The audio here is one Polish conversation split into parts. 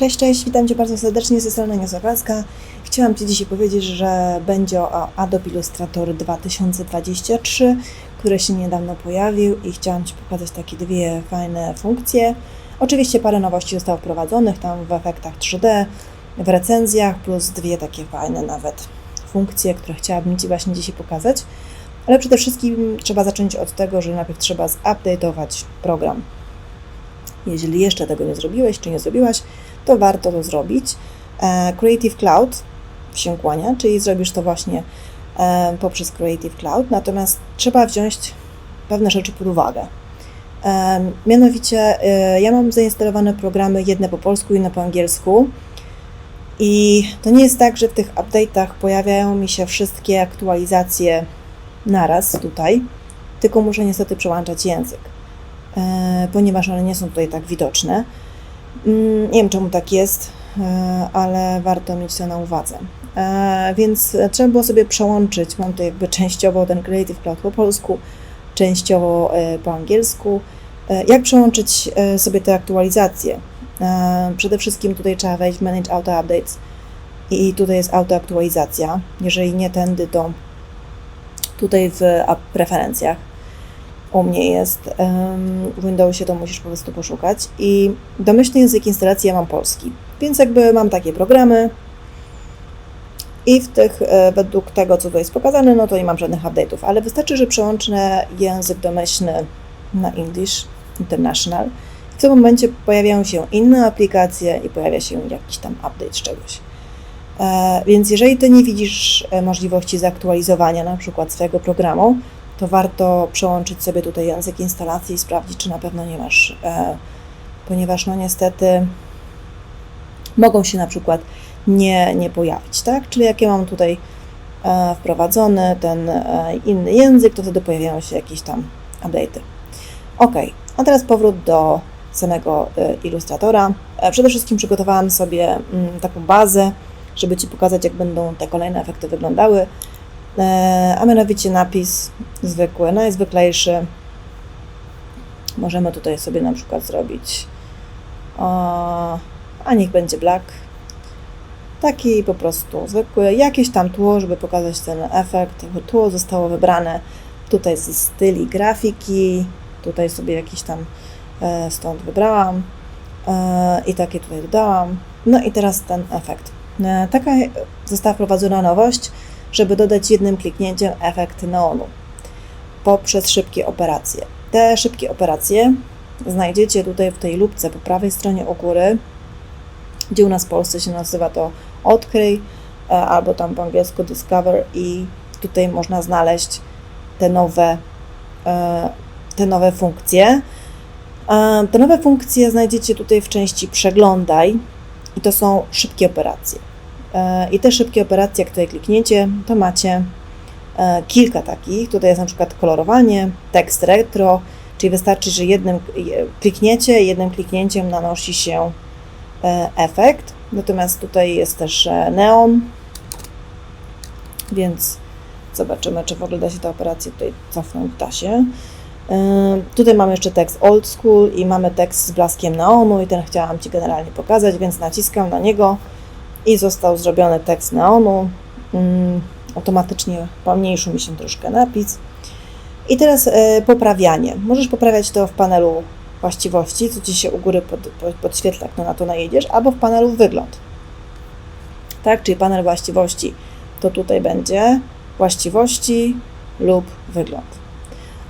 Cześć, cześć, witam Cię bardzo serdecznie ze strony Niezawalska. Chciałam Ci dzisiaj powiedzieć, że będzie o Adobe Illustrator 2023, który się niedawno pojawił i chciałam Ci pokazać takie dwie fajne funkcje. Oczywiście parę nowości zostało wprowadzonych tam w efektach 3D, w recenzjach, plus dwie takie fajne nawet funkcje, które chciałabym Ci właśnie dzisiaj pokazać. Ale przede wszystkim trzeba zacząć od tego, że najpierw trzeba zupdate'ować program. Jeżeli jeszcze tego nie zrobiłeś czy nie zrobiłaś, to warto to zrobić. E, Creative Cloud się kłania, czyli zrobisz to właśnie e, poprzez Creative Cloud, natomiast trzeba wziąć pewne rzeczy pod uwagę. E, mianowicie, ja mam zainstalowane programy jedne po polsku, inne po angielsku. I to nie jest tak, że w tych update'ach pojawiają mi się wszystkie aktualizacje naraz tutaj, tylko muszę niestety przełączać język, ponieważ one nie są tutaj tak widoczne. Mm, nie wiem czemu tak jest, e, ale warto mieć to na uwadze. E, więc trzeba było sobie przełączyć. Mam tu jakby częściowo ten Creative Cloud po polsku, częściowo e, po angielsku. Jak przełączyć sobie te aktualizacje? Przede wszystkim tutaj trzeba wejść w Manage Auto Updates i tutaj jest autoaktualizacja. Jeżeli nie tędy, to tutaj w preferencjach u mnie jest w Windowsie, to musisz po prostu poszukać. I domyślny język instalacji ja mam polski, więc jakby mam takie programy i w tych, e, według tego, co tu jest pokazane, no to nie mam żadnych update'ów, ale wystarczy, że przełączę język domyślny na English International. W tym momencie pojawiają się inne aplikacje i pojawia się jakiś tam update z czegoś. E, więc jeżeli Ty nie widzisz e, możliwości zaktualizowania na przykład swojego programu, to warto przełączyć sobie tutaj język instalacji i sprawdzić, czy na pewno nie masz, e, ponieważ no niestety mogą się na przykład nie, nie pojawić, tak? Czyli jak ja mam tutaj e, wprowadzony ten e, inny język, to wtedy pojawiają się jakieś tam update'y. Ok, a teraz powrót do samego ilustratora. Przede wszystkim przygotowałam sobie mm, taką bazę, żeby Ci pokazać, jak będą te kolejne efekty wyglądały. E, a mianowicie napis zwykły, najzwyklejszy. Możemy tutaj sobie na przykład zrobić, a niech będzie black. Taki po prostu zwykły, jakieś tam tło, żeby pokazać ten efekt. Tło zostało wybrane tutaj ze styli grafiki, tutaj sobie jakiś tam e, stąd wybrałam e, i takie tutaj dodałam. No i teraz ten efekt. Taka została wprowadzona nowość, żeby dodać jednym kliknięciem efekt neonu poprzez szybkie operacje. Te szybkie operacje znajdziecie tutaj w tej lubce po prawej stronie u góry, gdzie u nas w Polsce się nazywa to odkryj, e, albo tam po angielsku discover i tutaj można znaleźć te nowe, e, te nowe funkcje. E, te nowe funkcje znajdziecie tutaj w części przeglądaj i to są szybkie operacje. I te szybkie operacje, jak tutaj klikniecie, to macie e, kilka takich. Tutaj jest na przykład kolorowanie, tekst retro, czyli wystarczy, że jednym klikniecie, jednym kliknięciem nanosi się e, efekt. Natomiast tutaj jest też e, neon, więc zobaczymy, czy w ogóle da się tę operację tutaj cofnąć. Da się. Tutaj mamy jeszcze tekst old school i mamy tekst z blaskiem neonu i ten chciałam Ci generalnie pokazać, więc naciskam na niego i został zrobiony tekst neonu. Mm, automatycznie pomniejszył mi się troszkę napis. I teraz e, poprawianie. Możesz poprawiać to w panelu właściwości, co Ci się u góry pod, pod, podświetla, jak na to najedziesz, albo w panelu wygląd. Tak, czyli panel właściwości to tutaj będzie właściwości lub wygląd.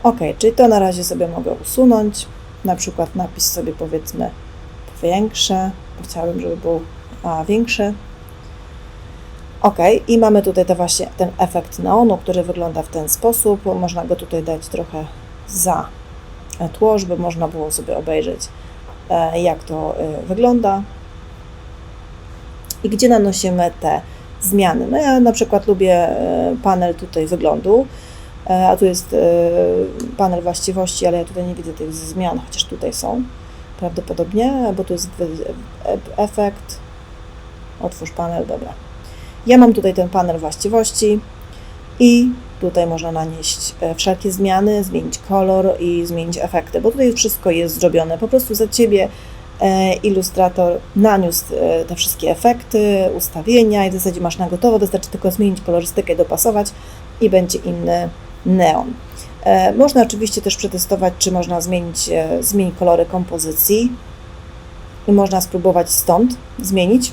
Ok, czyli to na razie sobie mogę usunąć. Na przykład napis sobie powiedzmy powiększę, bo chciałabym, żeby był a większy. Ok, i mamy tutaj to właśnie ten efekt neonu, który wygląda w ten sposób. Można go tutaj dać trochę za tło, żeby można było sobie obejrzeć, e, jak to e, wygląda i gdzie nanosimy te zmiany. No ja na przykład lubię e, panel tutaj wyglądu, a tu jest panel właściwości, ale ja tutaj nie widzę tych zmian, chociaż tutaj są prawdopodobnie, bo tu jest efekt, otwórz panel, dobra. Ja mam tutaj ten panel właściwości i tutaj można nanieść e, wszelkie zmiany, zmienić kolor i zmienić efekty, bo tutaj wszystko jest zrobione po prostu za Ciebie E, Ilustrator naniósł e, te wszystkie efekty, ustawienia i w zasadzie masz na gotowo, wystarczy tylko zmienić kolorystykę dopasować i będzie inny neon. Można oczywiście też przetestować, czy można zmienić, zmienić kolory kompozycji i można spróbować stąd zmienić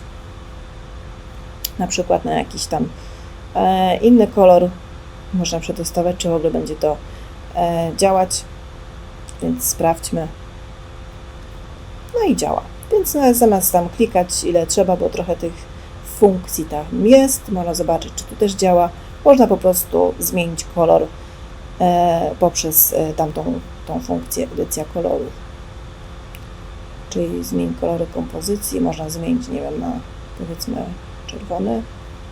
na przykład na jakiś tam e, inny kolor. Można przetestować, czy w ogóle będzie to e, działać. Więc sprawdźmy. No i działa. Więc e, zamiast tam klikać ile trzeba, bo trochę tych funkcji tam jest, można zobaczyć, czy tu też działa. Można po prostu zmienić kolor e, poprzez e, tamtą tą funkcję edycja kolorów. Czyli zmień kolory kompozycji, można zmienić, nie wiem, na powiedzmy czerwony,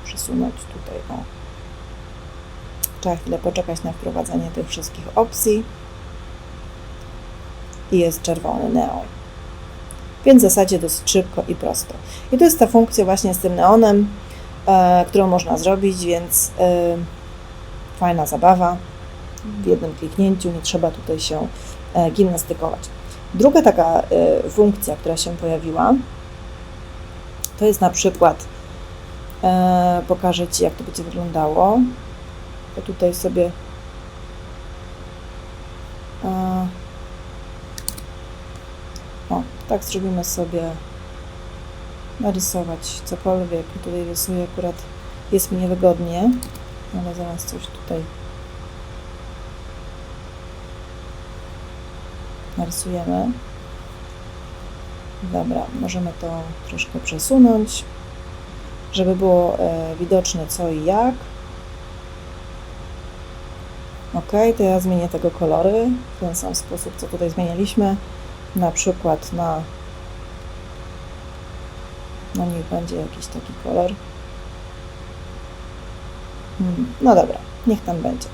przesunąć tutaj, o. Trzeba chwilę poczekać na wprowadzenie tych wszystkich opcji i jest czerwony neon. Więc w zasadzie dosyć szybko i prosto. I to jest ta funkcja właśnie z tym neonem, e, którą można zrobić, więc e, fajna zabawa. W jednym kliknięciu nie trzeba tutaj się e, gimnastykować. Druga taka e, funkcja, która się pojawiła, to jest na przykład, pokażę Ci, jak to będzie wyglądało. To tutaj sobie e, o, tak zrobimy sobie narysować cokolwiek. Tutaj rysuję akurat, jest mi niewygodnie, ale zaraz coś tutaj narysujemy. Dobra, możemy to troszkę przesunąć, żeby było e, widoczne co i jak. Ok, to ja zmienię tego kolory w ten sam sposób, co tutaj zmienialiśmy. Na przykład na, no niech będzie jakiś taki kolor. Hmm, no dobra, niech tam będzie.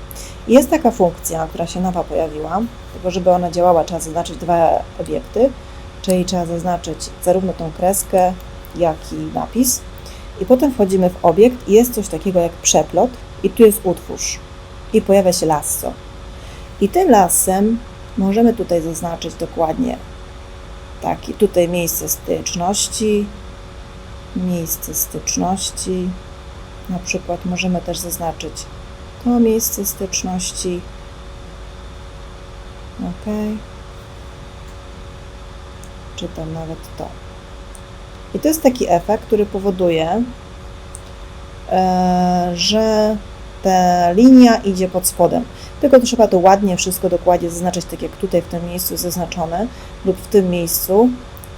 Jest taka funkcja, która się nowa pojawiła, tylko żeby ona działała, trzeba zaznaczyć dwa obiekty, czyli trzeba zaznaczyć zarówno tą kreskę, jak i napis. I potem wchodzimy w obiekt i jest coś takiego jak przeplot i tu jest utwórz i pojawia się lasso. I tym lasem możemy tutaj zaznaczyć dokładnie taki tutaj miejsce styczności, miejsce styczności. Na przykład możemy też zaznaczyć to miejsce styczności. OK. Czy tam nawet to. I to jest taki efekt, który powoduje, e, że ta linia idzie pod spodem. Tylko trzeba to ładnie, wszystko dokładnie zaznaczyć, tak jak tutaj w tym miejscu zaznaczone, lub w tym miejscu,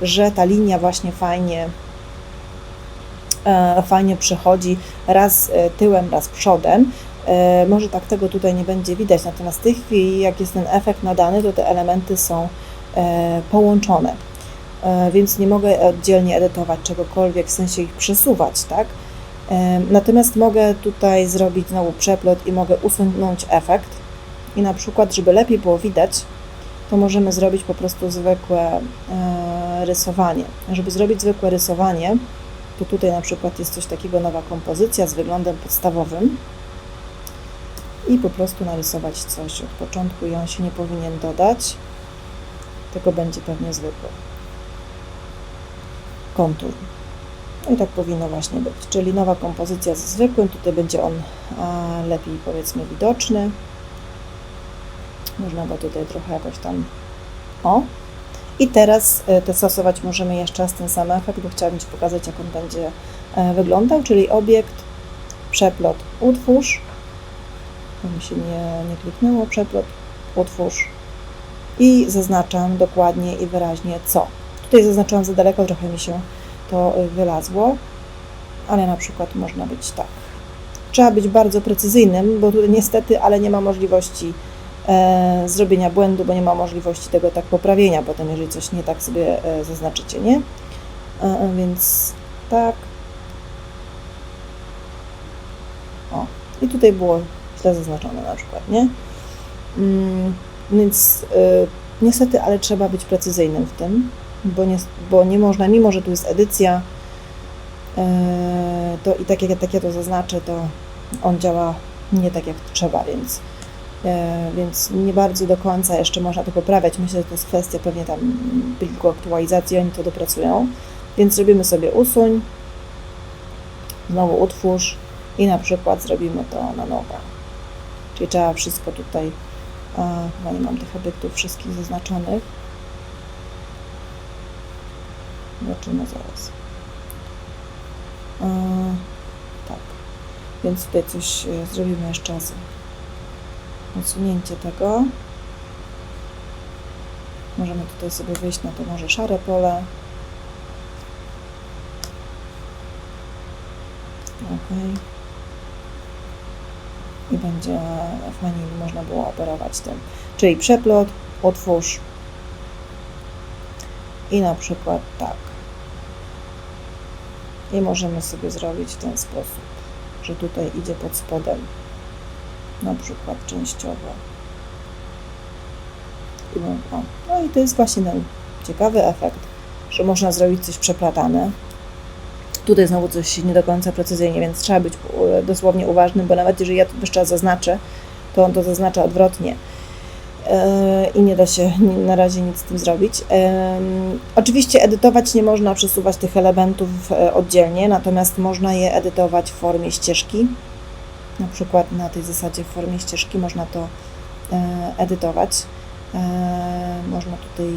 że ta linia właśnie fajnie, e, fajnie przechodzi raz e, tyłem, raz przodem. Może tak tego tutaj nie będzie widać, natomiast w tej chwili, jak jest ten efekt nadany, to te elementy są połączone. E, więc nie mogę oddzielnie edytować czegokolwiek, w sensie ich przesuwać, tak? E, Natomiast mogę tutaj zrobić znowu przeplot i mogę usunąć efekt. I na przykład, żeby lepiej było widać, to możemy zrobić po prostu zwykłe e, rysowanie. Żeby zrobić zwykłe rysowanie, to tutaj na przykład jest coś takiego, nowa kompozycja z wyglądem podstawowym. I po prostu narysować coś od początku i on się nie powinien dodać, tylko będzie pewnie zwykły kontur. No i tak powinno właśnie być. Czyli nowa kompozycja ze zwykłym, tutaj będzie on lepiej powiedzmy widoczny. Można go tutaj trochę jakoś tam. O. I teraz e, te stosować możemy jeszcze raz ten sam efekt, bo chciałabym Ci pokazać, jak on będzie e, wyglądał, czyli obiekt, przeplot, utwórz. To mi się nie, nie kliknęło, przeplot, utwórz. I zaznaczam dokładnie i wyraźnie co. Tutaj zaznaczyłam za daleko, trochę mi się to y, wylazło, ale na przykład można być tak. Trzeba być bardzo precyzyjnym, bo tutaj niestety, ale nie ma możliwości e, zrobienia błędu, bo nie ma możliwości tego tak poprawienia potem, jeżeli coś nie tak sobie e, zaznaczycie, nie? E, e, więc tak. O, i tutaj było źle zaznaczone na przykład, nie? Mm, więc y, niestety, ale trzeba być precyzyjnym w tym bo nie, bo nie można, mimo że tu jest edycja, e, to i tak jak, tak ja to zaznaczę, to on działa nie tak jak trzeba, więc e, więc nie bardzo do końca jeszcze można to poprawiać. Myślę, że to jest kwestia pewnie tam kilku aktualizacji, oni to dopracują. Więc zrobimy sobie usuń, znowu utwórz i na przykład zrobimy to na nowo. Czyli trzeba wszystko tutaj, chyba nie mam tych obiektów wszystkich zaznaczonych. Zobaczymy zaraz. E, tak. Więc tutaj coś e, zrobimy jeszcze raz. Usunięcie tego. Możemy tutaj sobie wyjść na to może szare pole. OK. I będzie w menu można było operować tym. Czyli przeplot, otwórz i na przykład tak. I możemy sobie zrobić w ten sposób, że tutaj idzie pod spodem, na przykład częściowo. I o. no i to jest właśnie ten ciekawy efekt, że można zrobić coś przeplatane. Tutaj znowu coś nie do końca precyzyjnie, więc trzeba być e, dosłownie uważnym, bo nawet jeżeli ja to jeszcze zaznaczę, to on to zaznacza odwrotnie i nie da się na razie nic z tym zrobić. Oczywiście edytować nie można przesuwać tych elementów e, oddzielnie, natomiast można je edytować w formie ścieżki. Na przykład na tej zasadzie w formie ścieżki można to e, edytować. E, Można tutaj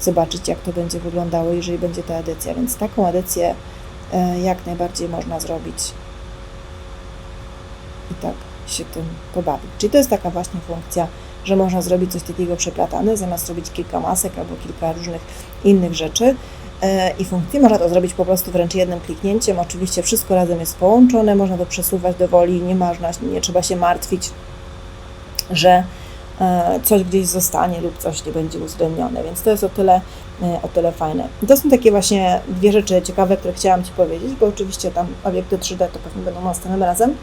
zobaczyć, jak to będzie wyglądało, jeżeli będzie ta edycja. Więc taką edycję e, jak najbardziej można zrobić i tak się tym pobawić. Czyli to jest taka właśnie funkcja, że można zrobić coś takiego przeplatane, zamiast robić kilka masek albo kilka różnych innych rzeczy. E, I funkcji można to zrobić po prostu wręcz jednym kliknięciem. Oczywiście wszystko razem jest połączone, można to przesuwać do woli, nie, można, nie trzeba się martwić, że e, coś gdzieś zostanie lub coś nie będzie uwzględnione, więc to jest o tyle, e, o tyle fajne. To są takie właśnie dwie rzeczy ciekawe, które chciałam Ci powiedzieć, bo oczywiście tam obiekty 3D to pewnie będą następnym razem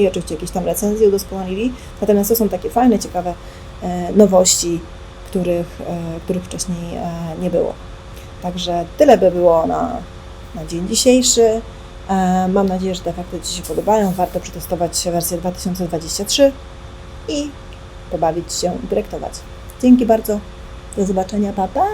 i oczywiście jakieś tam recenzje udoskonalili, natomiast to są takie fajne, ciekawe e, nowości, których, e, których wcześniej e, nie było. Także tyle by było na, na dzień dzisiejszy. Mam nadzieję, że te efekty Ci się podobają. Warto przetestować wersję 2023 i pobawić się i. Dzięki bardzo. Do zobaczenia. Pa, pa!